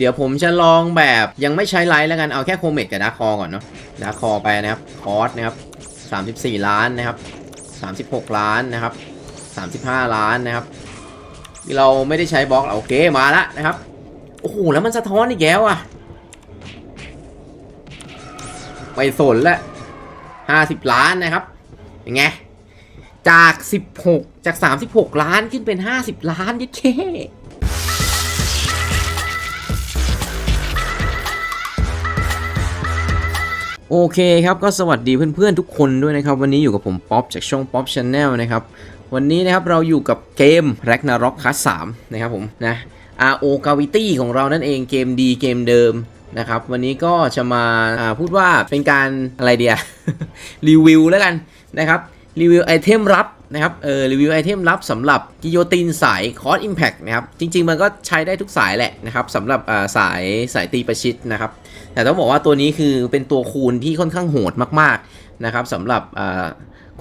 เดี๋ยวผมจะลองแบบยังไม่ใช้ไลท์แล้วกันเอาแค่โคเมดกับดาร์คอก่อนเนาะดาร์คอไปนะครับคอร์สนะครับ34 ล้านนะครับ36 ล้านนะครับ35 ล้านนะครับที่เราไม่ได้ใช้บล็อกโอเคมาละนะครับโอ้โหแล้วมันสะท้อนอีกแล้วอะไปสนละ50 ล้านนะครับยังไงจาก 16 จาก 36 ล้านขึ้นเป็น 50 ล้านยิ่เช่ โอเคครับก็สวัสดีเพื่อนๆทุกคนด้วยนะครับ วันนี้อยู่กับผมป๊อปจากช่อง Pop Channel นะครับ วันนี้นะครับเราอยู่กับเกม Ragnarok Class 3นะครับผมนะ RO Gravity ของเรานั่นเองเกมดีเกมเดิมนะครับ วันนี้ก็จะมาาพูดว่าเป็นการอะไรเดียรีวิวแล้วกันนะครับรีวิวไอเทมลับนะครับเออรีวิวไอเทมลับสำหรับกิโยตินสายคอร์สอิมแพคนะครับ จริง ๆ มันก็ใช้ได้ทุกสายแหละนะครับสำหรับสายสายตีประชิดนะครับ แต่ต้องบอกว่าตัวนี้คือเป็นตัวคูณที่ค่อนข้างโหดมากๆนะครับสำหรับ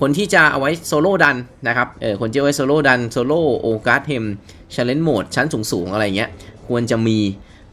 คนที่จะเอาไว้โซโล่ดันนะครับเออคนที่เอาไว้โซโล่ดันโซโล่โอการ์ดเทมชาเลนจ์โหมดชั้นสูงๆ อะไรเงี้ยควรจะมี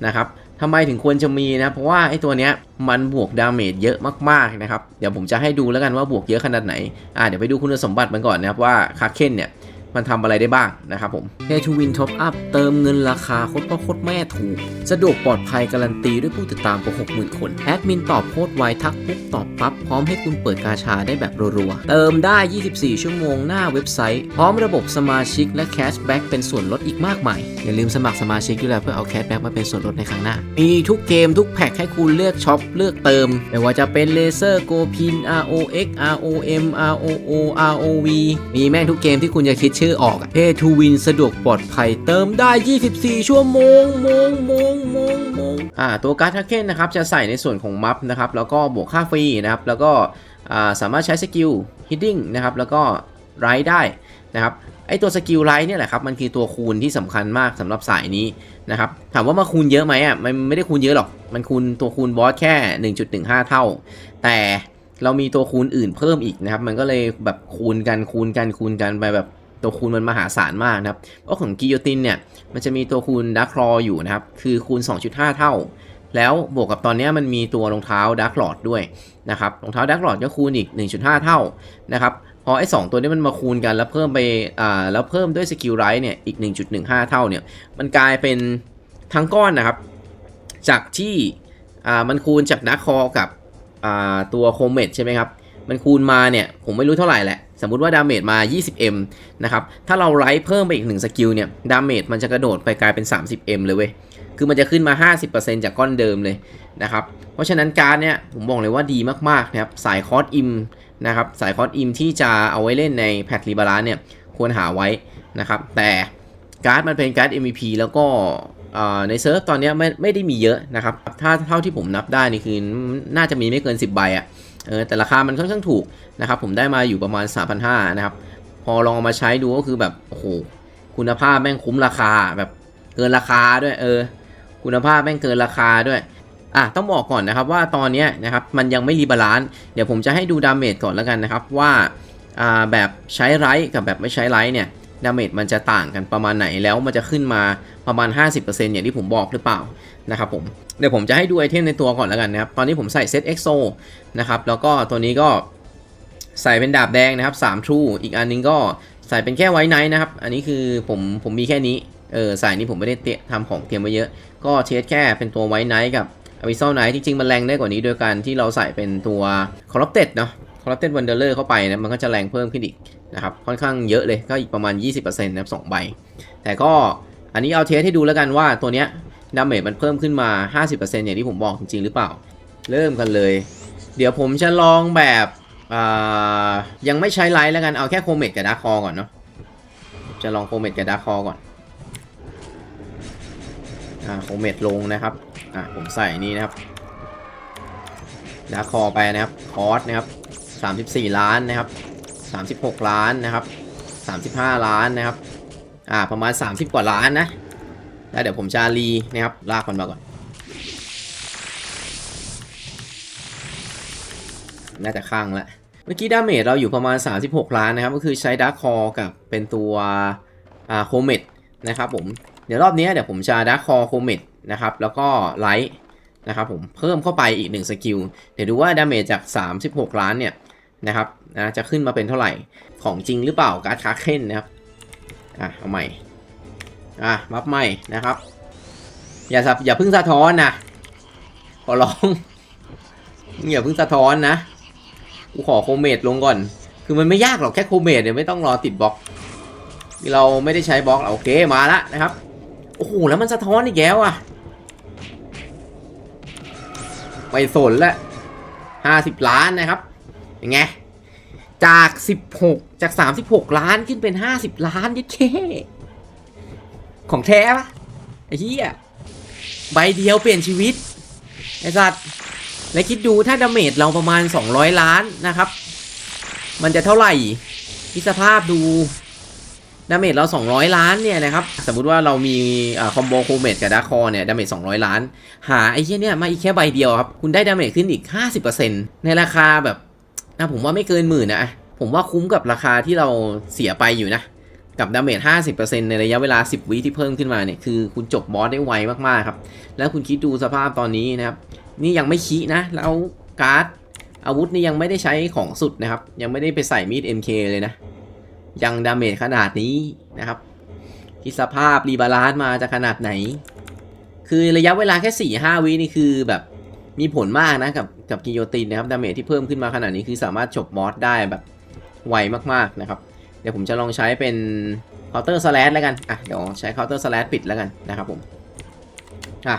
นะครับทำไมถึงควรจะมีนะ เพราะว่าไอ้ตัวเนี้ยมันบวกดาเมจเยอะมากๆนะครับ เดี๋ยวผมจะให้ดูแล้วกันว่าบวกเยอะขนาดไหน อ่าเดี๋ยวไปดูคุณสมบัติมันก่อนนะครับว่าคาเคนเนี่ย มันทำอะไรได้บ้างนะครับผม Pay to Win Top Up เติมเงินราคาโคตรพ่อโคตรแม่ถูก สะดวกปลอดภัยการันตีด้วยผู้ติดตามกว่า 60,000 คนแอดมินตอบโพสต์ไวทักปุ๊บตอบปั๊บ พร้อมให้คุณเปิดกาชาได้แบบรัวๆ เติมได้ 24 ชั่วโมงหน้าเว็บไซต์ พร้อมระบบสมาชิกและแคชแบ็กเป็นส่วนลดอีกมากมายอย่าลืมสมัครสมาชิกด้วยแล้วเพื่อเอาแคชแบ็กมาเป็นส่วนลดในครั้งหน้ามีทุกเกมทุกแพ็คให้คุณเลือกช็อปเลือกเติมไม่ว่าจะเป็นเลเซอร์โกพิน ROX ROM ROO ROV มีแม่งทุกเกมที่คุณจะคิดชื่ออออะ Pay to Win สะดวกปลอดภัยเติมได้ 24 ชั่วโมงโมงโมงโมงโมงอ่าตัวการ์ดทักเก้นนะครับจะใส่ในส่วนของมัฟนะครับแล้วก็บวกค่าฟรีนะครับแล้วก็อ่าสามารถใช้สกิล Hitting นะครับแล้วก็ไรได้นะครับไอตัวสกิลไลท์เนี่ยแหละครับมันคือตัวคูณที่สำคัญมากสำหรับสายนี้นะครับถามว่ามาคูณเยอะไหมอะมันไม่ได้คูณเยอะหรอก มันคูณตัวคูณบอสแค่ 1.15 เท่า แต่เรามีตัวคูณอื่นเพิ่มอีกนะครับ มันก็เลยแบบคูณกันคูณกันคูณกันไปแบบ ตัวคูณมันมหาศาลมากนะครับเพราะของกิโยตินเนี่ยมันจะมีตัวคูณดักคลออยู่นะครับ คือคูณ 2.5 เท่า แล้วบวกกับตอนนี้มันมีตัวรองเท้าดักหลอดด้วยนะครับรองเท้าดักหลอดก็คูณอีก 1.5 เท่านะครับพอไอ้สตัวนี้มันมาคูณกันแล้วเพิ่มไปอ่าแล้วเพิ่มด้วยสกิลไรท์เนี่ยอีก 1.15 เท่าเนี่ยมันกลายเป็นทั้งก้อนนะครับ จากที่อ่ามันคูณจากดักคอกับอ่าตัวโคเมดใช่ไหมครับมันคูณมาเนี่ยผมไม่รู้เท่าไหร่แหละ สมมุติว่าดาเมจมา 20m นะครับ ถ้าเราไลท์เพิ่มไปอีก1สกิลเนี่ย ดาเมจมันจะกระโดดไปกลายเป็น 30m เลยเว้ย คือมันจะขึ้นมา 50%จากก้อนเดิมเลยนะครับ เพราะฉะนั้นการเนี่ยผมบอกเลยว่าดีมากๆนะครับ สายคอร์สอิมนะครับ สายคอร์สอิมที่จะเอาไว้เล่นในแพทรีบาลานเนี่ยควรหาไว้นะครับ แต่การ์ดมันเป็นการ์ด MVP แล้วก็ในเซิร์ฟตอนนี้ไม่ไม่ได้มีเยอะนะครับ ถ้าเท่าที่ผมนับได้นี่คือน่าจะมีไม่เกิน 10 ใบอะ เออแต่ราคามันค่อนข้างถูกนะครับผมได้มาอยู่ประมาณ 3,500นะครับพอลองเอามาใช้ดูก็คือแบบโอ้โหคุณภาพแม่งคุ้มราคาแบบเกินราคาด้วยเออ คุณภาพแม่งเกินราคาด้วยอะต้องบอกก่อนนะครับว่าตอนนี้นะครับมันยังไม่รีบาลานซ์เดี๋ยวผมจะให้ดูดาเมจก่อนแล้วกันนะครับว่าอ่าแบบใช้ไรท์กับแบบไม่ใช้ไรท์เนี่ย ดาเมจมันจะต่างกันประมาณไหนแล้วมันจะขึ้นมาประมาณ 50%อย่างที่ผมบอกหรือเปล่านะครับผมเดี๋ยวผมจะให้ดูไอเทมในตัวก่อนแล้วกันนะครับ ตอนนี้ผมใส่เซตเอ็กโซนะครับ แล้วก็ตัวนี้ก็ใส่เป็นดาบแดงนะครับ3 True อีกอันนึงก็ใส่เป็นแค่ไว้ไนท์นะครับ อันนี้คือผมผมมีแค่นี้เออใส่นี้ผมไม่ได้เตะทำของเตรียมไว้เยอะ ก็เทสแค่เป็นตัวไว้ไนท์กับอวิซ l ลไนท์จริงๆ มันแรงได้กว่านี้โดยการที่เราใส่เป็นตัว Corrupted เนาะ Corrupted Wanderer เข้าไปนะมันก็จะแรงเพิ่มขึ้นอีก นะครับค่อนข้างเยอะเลยก็อีกประมาณ 20%นะครับ2ใบ แต่ก็อันนี้เอาเทสให้ดูแล้วกันว่าตัวเนี้ยดาเมจมันเพิ่มขึ้นมา 50%อย่างที่ผมบอกจริงๆหรือเปล่า เริ่มกันเลย เดี๋ยวผมจะลองแบบยังไม่ใช้ไลท์แล้วกันเอาแค่โคเมดกับดาร์คอก่อนเนาะจะลองโคเมดกับดาร์คอก่อนอ่าโคเมดลงนะครับอ่าผมใส่นี่นะครับดาร์คคอไปนะครับคอร์สนะครับ 34 ล้านนะครับ 36 ล้านนะครับ 35 ล้านนะครับ อ่า ประมาณ 30 กว่าล้านนะ แล้วเดี๋ยวผมจะรีนะครับ ลากมันมาก่อน น่าจะข้างล้วเมื่อกี้ดาเมจเราอยู่ประมาณ 36 ล้านนะครับ ก็คือใช้ดาร์คคอกับเป็นตัว อ่า โคเมดนะครับผม เดี๋ยวรอบนี้เดี๋ยวผมจะดาร์คคอโคเมดนะครับ แล้วก็ไลท์นะครับผม เพิ่มเข้าไปอีก 1 สกิล เดี๋ยวดูว่าดาเมจจาก 36 ล้านเนี่ย นะครับนะจะขึ้นมาเป็นเท่าไหร่ของจริงหรือเปล่าการ์ดคาเคนนะครับอะเอาใหม่อะบัฟใหม่นะครับ อย่าสับอย่าพึ่งสะท้อนนะขอร้องอย่าพึ่งสะท้อนนะกูขอโคเมดลงก่อน คือมันไม่ยากหรอกแค่โคเมดเนี่ยไม่ต้องรอติดบล็อกที่เราไม่ได้ใช้บล็อกโอเคมาละนะครับโอ้โหแล้วมันสะท้อนอีกแล้วอะไม่สนละห้าสิบล้านนะครับ ยังไงจากสิบหกจากสามสิบหกล้านขึ้นเป็นห้าสิบล้านยิ่แค่ของแท้ปะไอ้เหี้ยใบเดียวเปลี่ยนชีวิต ไอ้สัตว์ แล้วคิดดูถ้าดาเมจเราประมาณ 200 ล้านนะครับ มันจะเท่าไหร่คิดสภาพดูดาเมจเรา 200 ล้านเนี่ยนะครับ สมมุติว่าเรามีคอมโบโคเมดกับดาคอเนี่ยดาเมจ200 ล้าน หาไอ้เหี้ยเนี่ยมาอีกแค่ใบเดียวครับ คุณได้ดาเมจขึ้นอีก 50%ในราคาแบบ นะผมว่าไม่เกินหมื่นนะผมว่าคุ้มกับราคาที่เราเสียไปอยู่นะ กับดาเมจ 50%ในระยะเวลา 10 วิที่เพิ่มขึ้นมาเนี่ยคือคุณจบบอสได้ไวมากๆครับ แล้วคุณคิดดูสภาพตอนนี้นะครับ นี่ยังไม่ขี้นะ แล้วการ์ดอาวุธนี่ยังไม่ได้ใช้ของสุดนะครับ ยังไม่ได้ไปใส่มีด MK เลยนะ ยังดาเมจขนาดนี้นะครับคิดสภาพรีบาลานซ์มาจะขนาดไหน คือระยะเวลาแค่4 5วินี่คือแบบ มีผลมากนะกับกับกิโยตินนะครับดาเมจที่เพิ่มขึ้นมาขนาดนี้คือสามารถจบบอสได้แบบไวมากๆนะครับ เดี๋ยวผมจะลองใช้เป็นเคาน์เตอร์สแลชแล้วกันอะเดี๋ยวใช้เคาน์เตอร์สแลชปิดแล้วกันนะครับผมอะ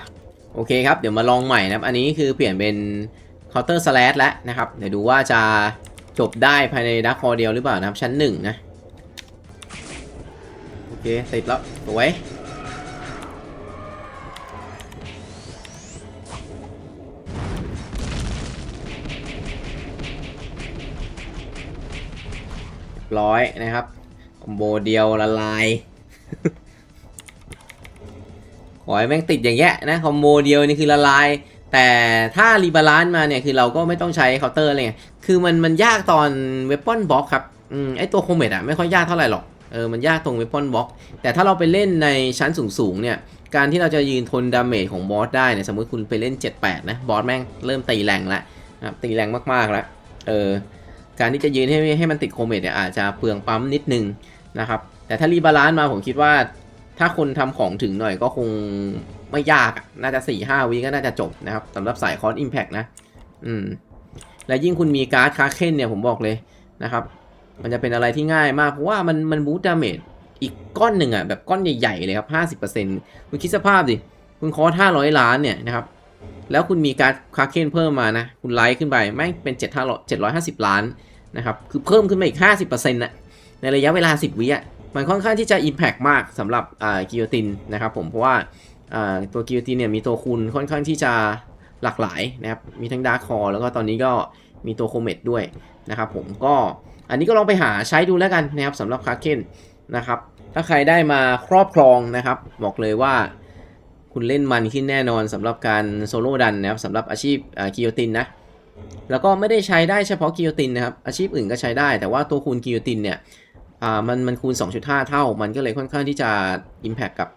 โอเคครับเดี๋ยวมาลองใหม่นะครับ อันนี้คือเปลี่ยนเป็นเคาน์เตอร์สแลชแล้วนะครับเดี๋ยวดูว่าจะจบได้ภายในดักคอเดียวหรือเปล่านะครับชั้นหนึ่งนะโอเคติดแล้วสวย ร้อยนะครับคอมโบเดียวละลาย ขอให้แม่งติดอย่างเงี้ยนะคอมโบเดียวนี่คือละลาย แต่ถ้ารีบาลานซ์มาเนี่ยคือเราก็ไม่ต้องใช้เคาน์เตอร์อะไรเงี้ยคือมันมันยากตอนเวปอนบล็อกครับอืมไอตัวโคเมดอะไม่ค่อยยากเท่าไหร่หรอกเออมันยากตรงเวปอนบล็อก แต่ถ้าเราไปเล่นในชั้นสูงๆเนี่ยการที่เราจะยืนทนดาเมจของบอสได้เนี่ยสมมติคุณไปเล่น 7-8 นะ บอสแม่งเริ่มตีแรงล้วนะครับตีแรงมากๆแล้วเออ การที่จะยืนให้ให้มันติดโคเมดเนี่ยอาจจะเปลืองปั๊มนิดนึงนะครับ แต่ถ้ารีบาลานซ์มาผมคิดว่า ถ้าคนทำของถึงหน่อยก็คงไม่ยากน่าจะ4ี่ห้าวิก็น่าจะจบนะครับสำหรับสายคอร์สอิมแพกนะ อืม และยิ่งคุณมีการ์ดคาเคนเนี่ยผมบอกเลยนะครับ มันจะเป็นอะไรที่ง่ายมาก เพราะว่ามันมันบูตดาเมจอีกก้อนหนึ่งอะแบบก้อนใหญ่ ๆ เลยครับห้าสิบเปอร์เซ็นต์คุณคิดสภาพดิ คุณคอร์สห้าร้อยล้านเนี่ยนะครับ แล้วคุณมีการคาเคนเพิ่มมานะ คุณไลท์ขึ้นไปแม่งเป็นเจ็ดห้าเจ็ดร้อยห้าสิบล้านนะครับ คือเพิ่มขึ้นมาอีก 50%นะในระยะเวลา 10 วิอะ มันค่อนข้างที่จะ Impact มากสำหรับอ่ากิโยตินนะครับผม เพราะว่าอ่าตัวกิโยตินเนี่ยมีตัวคูณค่อนข้างที่จะหลากหลายนะครับ มีทั้งดาร์คคอแล้วก็ตอนนี้ก็มีตัวโคเมดด้วยนะครับผมก็อันนี้ก็ลองไปหาใช้ดูแล้วกันนะครับสำหรับคาเคนนะครับ ถ้าใครได้มาครอบครองนะครับ บอกเลยว่า คุณเล่นมันขึ้นแน่นอนสำหรับการโซโล่ดันนะครับสำหรับอาชีพกิโยตินนะแล้วก็ไม่ได้ใช้ได้เฉพาะกิโยตินนะครับอาชีพอื่นก็ใช้ได้แต่ว่าตัวคูณกิโยตินเนี่ยอ่ามันมันคูณ 2.5 เท่า มันก็เลยค่อนข้างที่จะ Impact กับ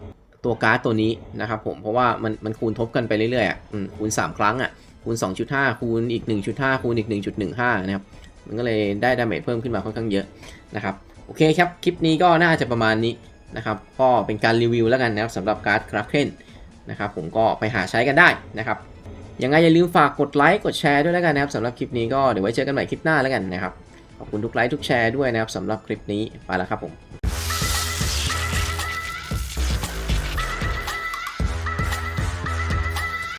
ตัวการ์ดตัวนี้นะครับผมเพราะว่ามันมันคูณทบกันไปเรื่อยๆอะอืมคูณ 3 ครั้งอะคูณ 2.5 คูณอีก 1.5 คูณอีก 1.15 นะครับ มันก็เลยได้ดาเมจเพิ่มขึ้นมาค่อนข้างเยอะนะครับ โอเคครับ คลิปนี้ก็น่าจะประมาณนี้นะครับ ก็เป็นการรีวิวแล้วกันนะครับสำหรับการ์ดคราฟเคน นะครับผมก็ไปหาใช้กันได้นะครับยังไงอย่าลืมฝากกดไลค์กดแชร์ด้วยแล้วกันนะครับสำหรับคลิปนี้ก็เดี๋ยวไว้เจอกันใหม่คลิปหน้าแล้วกันนะครับขอบคุณทุกไลค์ทุกแชร์ด้วยนะครับสำหรับคลิปนี้ไปแล้วครับผม